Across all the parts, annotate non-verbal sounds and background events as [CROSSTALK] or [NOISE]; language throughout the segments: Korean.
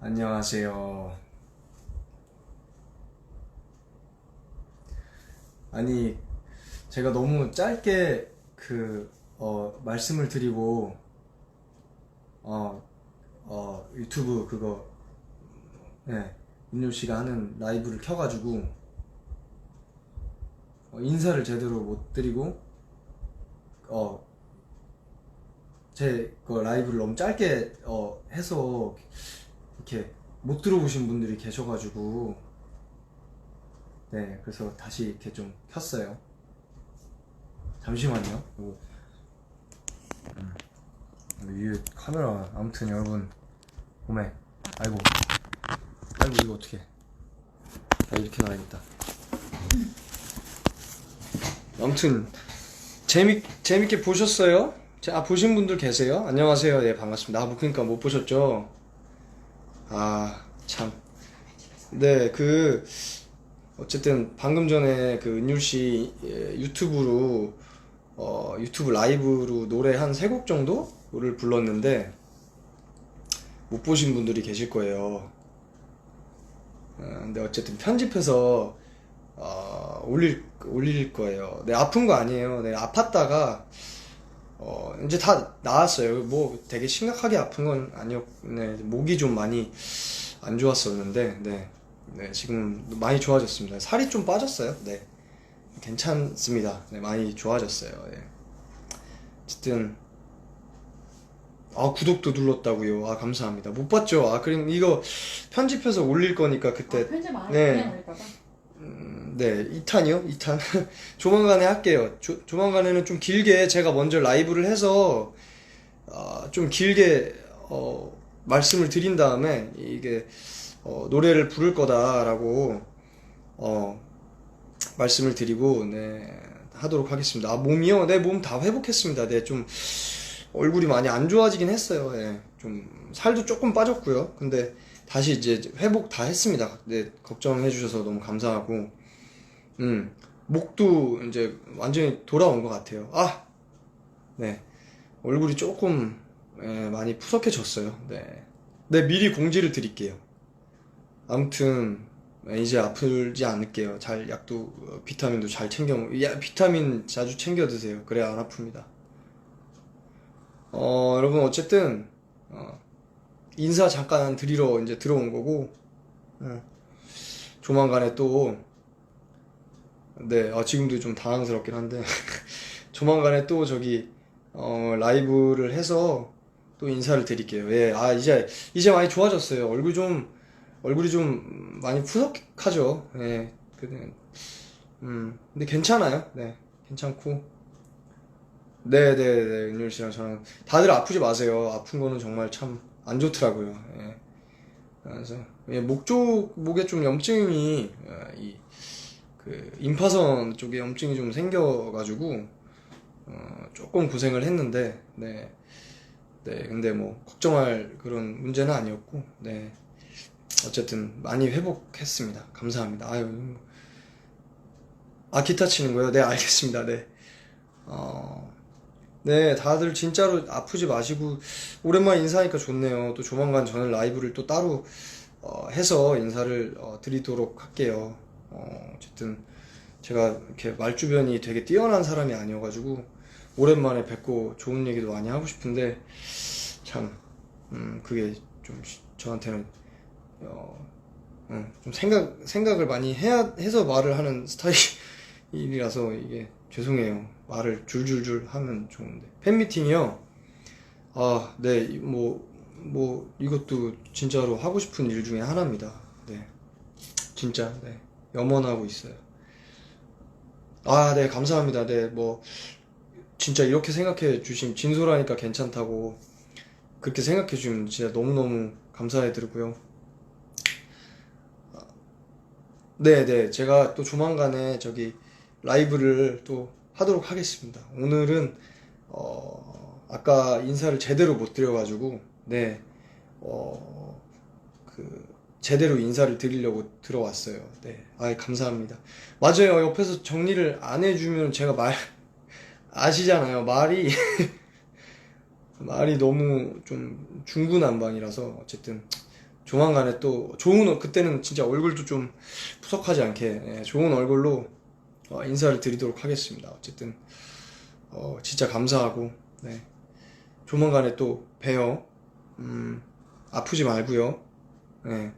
안녕하세요. 아니, 제가 너무 짧게 그, 어, 말씀을 드리고, 어, 어, 유튜브 그거, 네, 윤효 씨가 하는 라이브를 켜가지고, 어, 인사를 제대로 못 드리고, 어, 제 그 라이브를 너무 짧게 어, 해서 이렇게 못 들어보신 분들이 계셔가지고 네 그래서 다시 이렇게 좀 켰어요 잠시만요 뭐, 음, 위에 카메라 아무튼 여러분 오메 아이고 아이고 이거 어떻게 아 이렇게 놔야겠다 아무튼 재밌 재밌게 보셨어요? 자, 아, 보신 분들 계세요? 안녕하세요. 네, 반갑습니다. 아, 뭐, 그니까 못 보셨죠? 아, 참. 네, 그, 어쨌든, 방금 전에 그 은율 씨 예, 유튜브로, 어, 유튜브 라이브로 노래 한 세 곡 정도를 불렀는데, 못 보신 분들이 계실 거예요. 어, 근데 어쨌든 편집해서, 어, 올릴, 올릴 거예요. 네, 아픈 거 아니에요. 네, 아팠다가, 어, 이제 다 나았어요. 뭐 되게 심각하게 아픈 건 아니었, 네, 목이 좀 많이 안 좋았었는데, 네, 네, 지금 많이 좋아졌습니다. 살이 좀 빠졌어요. 네, 괜찮습니다. 네, 많이 좋아졌어요. 네. 어쨌든, 아, 구독도 눌렀다고요. 아, 감사합니다. 못 봤죠? 아, 그럼 이거 편집해서 올릴 거니까 그때, 아, 편집 안 네. 음, 네, 2탄이요? 2탄. [LAUGHS] 조만간에 할게요. 조, 조만간에는 좀 길게 제가 먼저 라이브를 해서, 아, 좀 길게, 어, 말씀을 드린 다음에, 이게, 어, 노래를 부를 거다라고, 어, 말씀을 드리고, 네, 하도록 하겠습니다. 아, 몸이요? 네, 몸 다 회복했습니다. 네, 좀, 얼굴이 많이 안 좋아지긴 했어요. 예, 좀, 살도 조금 빠졌고요. 근데, 다시 이제 회복 다 했습니다. 네, 걱정해 주셔서 너무 감사하고, 음, 목도 이제 완전히 돌아온 것 같아요. 아! 네. 얼굴이 조금, 예, 많이 푸석해졌어요. 네. 네, 미리 공지를 드릴게요. 아무튼, 예, 이제 아프지 않을게요. 잘, 약도, 어, 비타민도 잘 챙겨, 먹- 야, 비타민 자주 챙겨 드세요. 그래야 안 아픕니다. 어, 여러분, 어쨌든, 어, 인사 잠깐 드리러 이제 들어온 거고, 어, 조만간에 또, 네, 아, 지금도 좀 당황스럽긴 한데, [LAUGHS] 조만간에 또 저기, 어, 라이브를 해서 또 인사를 드릴게요. 예, 아, 이제, 이제 많이 좋아졌어요. 얼굴 좀, 얼굴이 좀 많이 푸석하죠. 예, 그, 음, 근데 괜찮아요. 네, 괜찮고. 네 네 네, 은율 씨랑 저랑. 다들 아프지 마세요. 아픈 거는 정말 참 안 좋더라고요. 예. 그래서, 예, 목 쪽, 목에 좀 염증이, 어, 이, 그, 임파선 쪽에 염증이 좀 생겨가지고, 어, 조금 고생을 했는데, 네. 네, 근데 뭐, 걱정할 그런 문제는 아니었고, 네. 어쨌든, 많이 회복했습니다. 감사합니다. 아유, 뭐. 아, 기타 치는 거요? 네, 알겠습니다. 네. 어, 네, 다들 진짜로 아프지 마시고, 오랜만에 인사하니까 좋네요. 또 조만간 저는 라이브를 또 따로, 어, 해서 인사를, 어, 드리도록 할게요. 어, 어쨌든, 제가 이렇게 말주변이 되게 뛰어난 사람이 아니어가지고, 오랜만에 뵙고 좋은 얘기도 많이 하고 싶은데, 참, 음, 그게 좀 시- 저한테는, 어, 음, 좀 생각, 생각을 많이 해야, 해서 말을 하는 [LAUGHS] 스타일이라서 이게 죄송해요. 말을 줄줄줄 하면 좋은데. 팬 미팅이요? 아, 네, 이- 뭐, 뭐, 이것도 진짜로 하고 싶은 일 중에 하나입니다. 네. 진짜, 네. 염원하고 있어요. 아, 네, 감사합니다. 네, 뭐, 진짜 이렇게 생각해 주시면, 진솔하니까 괜찮다고, 그렇게 생각해 주시면 진짜 너무너무 감사해 드리고요. 네, 네. 제가 또 조만간에 저기 라이브를 또 하도록 하겠습니다. 오늘은 어, 아까 인사를 제대로 못 드려가지고 네, 어, 그 제대로 인사를 드리려고 들어왔어요. 네, 아, 감사합니다. 맞아요. 옆에서 정리를 안 해주면 제가 말 [LAUGHS] 아시잖아요. 말이 [LAUGHS] 말이 너무 좀 중구난방이라서 어쨌든 조만간에 또 좋은 얼- 그때는 진짜 얼굴도 좀 푸석하지 않게 예, 좋은 얼굴로 어, 인사를 드리도록 하겠습니다. 어쨌든 어, 진짜 감사하고 네. 조만간에 또 봬요. 음, 아프지 말고요. 네.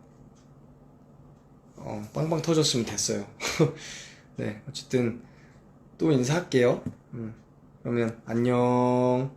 어, 빵빵 터졌으면 됐어요. [LAUGHS] 네, 어쨌든 또 인사할게요. 음, 그러면 안녕.